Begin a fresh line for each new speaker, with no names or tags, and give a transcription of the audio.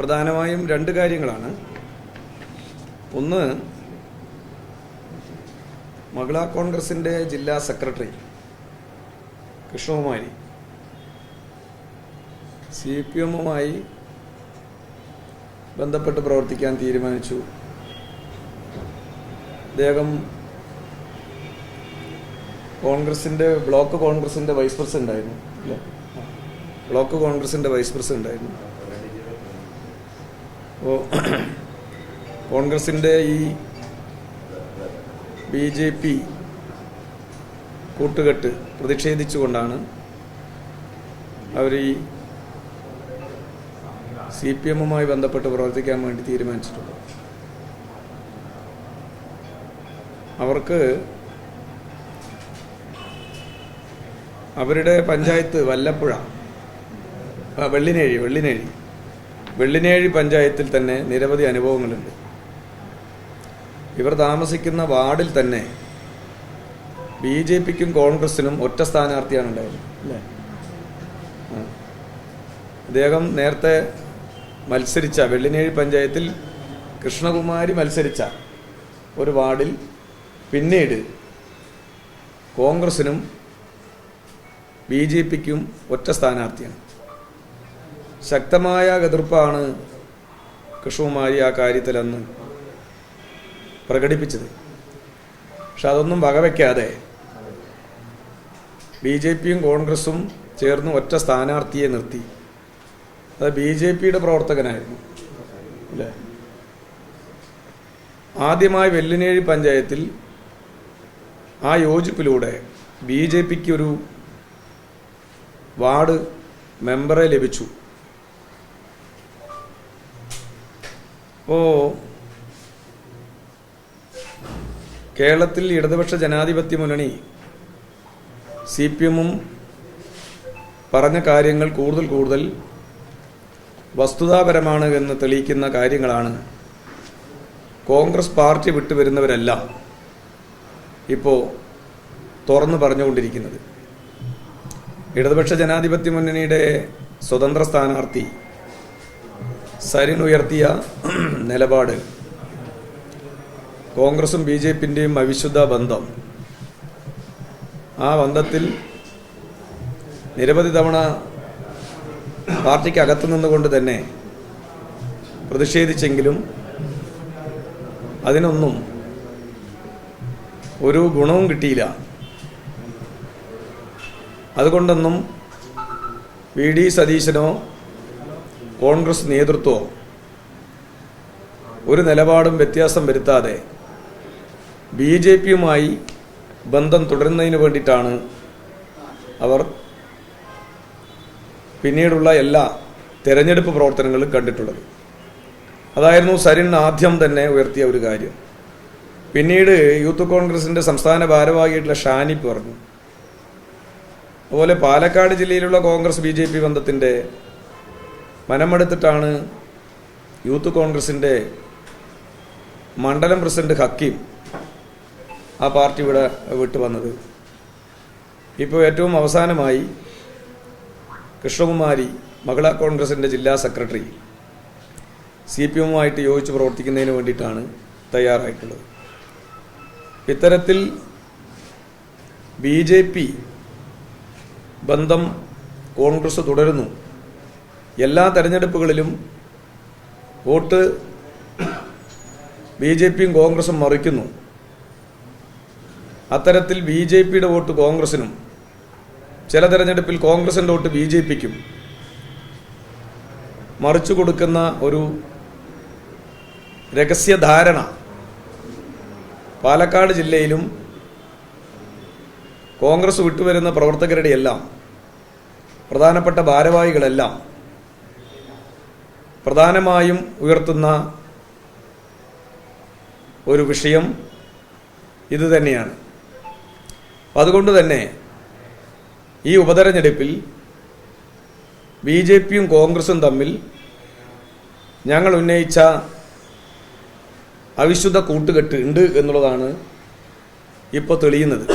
പ്രധാനമായും രണ്ട് കാര്യങ്ങളാണ്. ഒന്ന് മഹിളാ കോൺഗ്രസിന്റെ ജില്ലാ സെക്രട്ടറി കൃഷ്ണകുമാരി. സി പി എമ്മുമായി ബന്ധപ്പെട്ട് പ്രവർത്തിക്കാൻ തീരുമാനിച്ചു. അദ്ദേഹം കോൺഗ്രസിന്റെ ബ്ലോക്ക് കോൺഗ്രസിന്റെ വൈസ് പ്രസിഡന്റ് ആയിരുന്നു അല്ലേ ബ്ലോക്ക് കോൺഗ്രസിന്റെ വൈസ് പ്രസിഡന്റ് ആയിരുന്നു അപ്പോൾ കോൺഗ്രസിന്റെ ഈ ബി ജെ പി കൂട്ടുകെട്ട് പ്രതിഷേധിച്ചുകൊണ്ടാണ് അവർ ഈ സി പി എമ്മുമായി ബന്ധപ്പെട്ട് പ്രവർത്തിക്കാൻ വേണ്ടി തീരുമാനിച്ചിട്ടുള്ളത്. അവർക്ക് അവരുടെ പഞ്ചായത്ത് വല്ലപ്പുഴ വെള്ളിനേഴി വെള്ളിനേഴി. വെള്ളിനേഴി പഞ്ചായത്തിൽ തന്നെ നിരവധി അനുഭവങ്ങളുണ്ട്. ഇവർ താമസിക്കുന്ന വാർഡിൽ തന്നെ ബി ജെ പിക്കും കോൺഗ്രസിനും ഒറ്റ സ്ഥാനാർത്ഥിയാണ് ഉണ്ടായത് അല്ലേ? അദ്ദേഹം നേരത്തെ മത്സരിച്ച വെള്ളിനേഴി പഞ്ചായത്തിൽ കൃഷ്ണകുമാരി മത്സരിച്ച ഒരു വാർഡിൽ പിന്നീട് കോൺഗ്രസിനും ബി ജെ പിക്കും ഒറ്റ സ്ഥാനാർത്ഥിയാണ്. ശക്തമായ എതിർപ്പാണ് കൃഷ്ണകുമാരി ആ കാര്യത്തിൽ അന്ന് പ്രകടിപ്പിച്ചത്. പക്ഷെ അതൊന്നും വകവയ്ക്കാതെ ബി ജെ പിയും കോൺഗ്രസും ചേർന്ന് ഒറ്റ സ്ഥാനാർത്ഥിയെ നിർത്തി. അത് ബി ജെ പിയുടെ പ്രവർത്തകനായിരുന്നു. അല്ലേ? ആദ്യമായി വെല്ലിനേഴി പഞ്ചായത്തിൽ ആ യോജിപ്പിലൂടെ ബി ജെ പിക്ക് ഒരു വാർഡ് മെമ്പറെ ലഭിച്ചു. അപ്പോൾ കേരളത്തിൽ ഇടതുപക്ഷ ജനാധിപത്യ മുന്നണി സി പി എമ്മും പറഞ്ഞ കാര്യങ്ങൾ കൂടുതൽ കൂടുതൽ വസ്തുതാപരമാണ് എന്ന് തെളിയിക്കുന്ന കാര്യങ്ങളാണ്. കോൺഗ്രസ് പാർട്ടി വിട്ടുവരുന്നവരെല്ലാം ഇപ്പോൾ തുറന്നു പറഞ്ഞുകൊണ്ടിരിക്കുന്നത്. ഇടതുപക്ഷ ജനാധിപത്യ മുന്നണിയുടെ സ്വതന്ത്ര സ്ഥാനാർത്ഥി സരിൻ ഉയർത്തിയ നിലപാട്. കോൺഗ്രസും ബി ജെ പിന്റെയും അവിശുദ്ധ ബന്ധം. ആ ബന്ധത്തിൽ നിരവധി തവണ പാർട്ടിക്ക് അകത്തു നിന്നുകൊണ്ട് തന്നെ പ്രതിഷേധിച്ചെങ്കിലും അതിനൊന്നും ഒരു ഗുണവും കിട്ടിയില്ല. അതുകൊണ്ടൊന്നും വി ഡി സതീശനോ കോൺഗ്രസ് നേതൃത്വവും ഒരു നിലപാടും വ്യത്യാസം വരുത്താതെ ബി ജെ പിയുമായി ബന്ധം തുടരുന്നതിന് വേണ്ടിയിട്ടാണ് അവർ പിന്നീടുള്ള എല്ലാ തെരഞ്ഞെടുപ്പ് പ്രവർത്തനങ്ങളും കണ്ടിട്ടുള്ളത്. അതായിരുന്നു സരിൻ ആദ്യം തന്നെ ഉയർത്തിയ ഒരു കാര്യം. പിന്നീട് യൂത്ത് കോൺഗ്രസിന്റെ സംസ്ഥാന ഭാരവാഹിയായിട്ടുള്ള ഷാനി പറഞ്ഞു. അതുപോലെ പാലക്കാട് ജില്ലയിലുള്ള കോൺഗ്രസ് ബി ജെ പി ബന്ധത്തിന്റെ മനമെടുത്തിട്ടാണ് യൂത്ത് കോൺഗ്രസിന്റെ മണ്ഡലം പ്രസിഡന്റ് ഹക്കീം ആ പാർട്ടി ഇവിടെ വിട്ടു വന്നത്. ഇപ്പോൾ ഏറ്റവും അവസാനമായി കൃഷ്ണകുമാരി മഹിളാ കോൺഗ്രസിന്റെ ജില്ലാ സെക്രട്ടറി സി പി എമ്മുമായിട്ട് യോജിച്ച് പ്രവർത്തിക്കുന്നതിന് വേണ്ടിയിട്ടാണ് തയ്യാറായിട്ടുള്ളത്. ഇത്തരത്തിൽ ബി ജെ പി ബന്ധം കോൺഗ്രസ് തുടരുന്നു. എല്ലാ തെരഞ്ഞെടുപ്പുകളിലും വോട്ട് ബി ജെ പിയും കോൺഗ്രസും മറിക്കുന്നു. അത്തരത്തിൽ ബി ജെ പിയുടെ വോട്ട് കോൺഗ്രസിനും ചില തെരഞ്ഞെടുപ്പിൽ കോൺഗ്രസിന്റെ വോട്ട് ബി ജെ പിക്കും മറിച്ചു കൊടുക്കുന്ന ഒരു രഹസ്യധാരണ പാലക്കാട് ജില്ലയിലും കോൺഗ്രസ് വിട്ടുവരുന്ന പ്രവർത്തകരുടെ എല്ലാം പ്രധാനപ്പെട്ട ഭാരവാഹികളെല്ലാം പ്രധാനമായും ഉയർത്തുന്ന ഒരു വിഷയം ഇത് തന്നെയാണ്. അതുകൊണ്ട് തന്നെ ഈ ഉപതെരഞ്ഞെടുപ്പിൽ ബി ജെ പിയും കോൺഗ്രസും തമ്മിൽ ഞങ്ങൾ ഉന്നയിച്ച അവിശുദ്ധ കൂട്ടുകെട്ട് ഉണ്ട് എന്നുള്ളതാണ് ഇപ്പോൾ തെളിയുന്നത്.